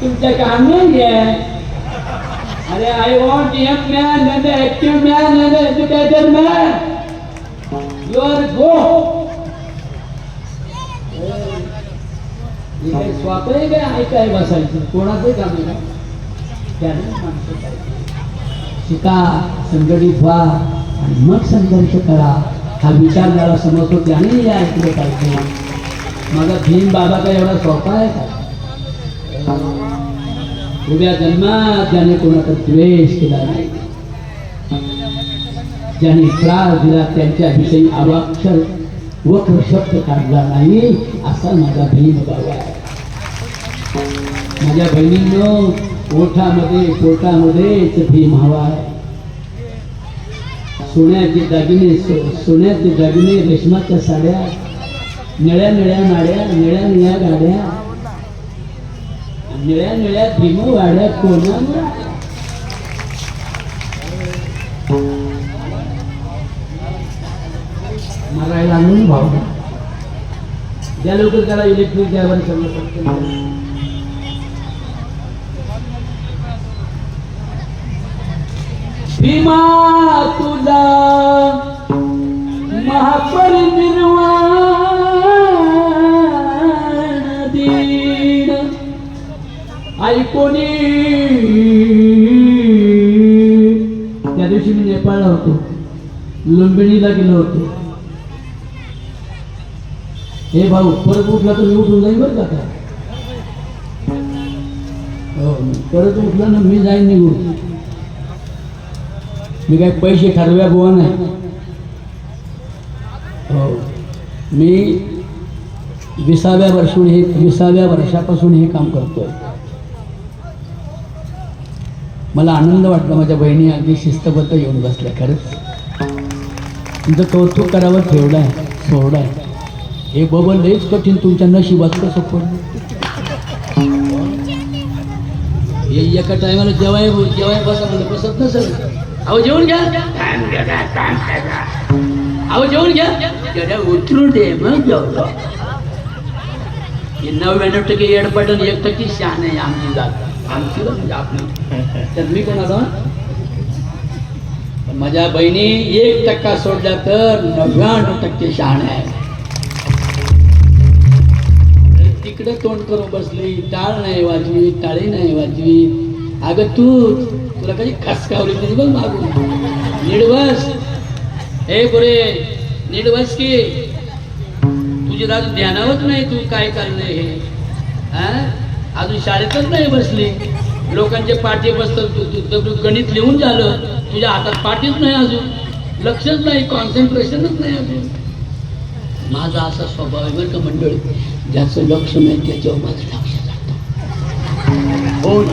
तुमच्या काम नाही आहे अरे I want an man and active man and educated man You are स्वतः काय ऐकाय बसायचं? कोणाचंही काम आहे का? त्याने माणसं शिका संघटित व्हा आणि मग संघर्ष करा. हा विचार ज्याला समजतो त्याने ऐकलं पाहिजे. माझा भीम बाबा काय एवढा सोपा आहे का? उभ्या जन्मात ज्याने कोणाचा द्वेष केला नाही ज्याने त्रास दिला त्यांच्याविषयी अवाक्षर वक्र शब्द काढला नाही असा माझा भीम बाबा आहे. माझ्या बहिणींनो ओठामध्ये पोटामध्येच भीम हवा आहे. सोन्याचे दागिने सोन्याचे दागिने रेशमाच्या साड्या निळ्या निळ्या नाड्या निळ्या निळ्या गाड्या. निळ्या निळ्या भीम वाड्या कोणा मारायला आणून भाव ज्या लवकर त्याला इलेक्ट्रिक द्यावर सगळं भीमा तुला महापरिनिर्वाण ऐकोनी त्या दिवशी मी नेपाळला होतो. लुंबिणीला गेलो होतो. हे भाऊ परत उठला तर मी उठून जाईन बरं का काय हो परत उठला ना मी जाईन निघून. मी काय पैसे ठरव्या बुवा नाही. हो. मी विसाव्या वर्षून हे विसाव्या वर्षापासून हे काम करतोय. मला आनंद वाटला माझ्या बहिणी अगदी शिस्तबद्ध येऊन बसल्या. खरंच? तुमचं कौतुक करावं ठेवलं आहे सोहळं आहे. हे बबल लईच कठीण तुमच्या नशिबात कसं पडलं हे एका टायमाला जेवाय जेवाय बसा म्हणजे बसत नसेल. अहो जेवण घ्या. अहो जेवण घ्या. उतरू दे मग जेवलो हे नव्याण्णव टक्के येडपट एक टक्के शहाणे आहे आमची जात. आमची बरं म्हणजे आपली. तर मी कोणाचा? माझ्या बहिणी एक टक्का सोडल्या तर नव्याण्णव टक्के शहाण आहे तिकडे तोंड करून बसली टाळ नाही वाजवी टाळी नाही वाजवी. अगं तू तुला कधी खसकावली तरी बघ मागून. निडवस. हे पुरे निडवस की? तुझी अजून ध्यानावत नाही तू काय चाललंय हे. हा? अजून शाळेतच नाही बसली. लोकांचे पाठी बसतात. तू गणित लिहून झालं. तुझ्या हातात पाठीच नाही अजून. लक्षच नाही कॉन्सन्ट्रेशनच नाही अजून. माझा असा स्वभाव आहे बरं का मंडळी ज्याचं लक्ष नाही त्याच्यावर माझं लक्ष जातं. हो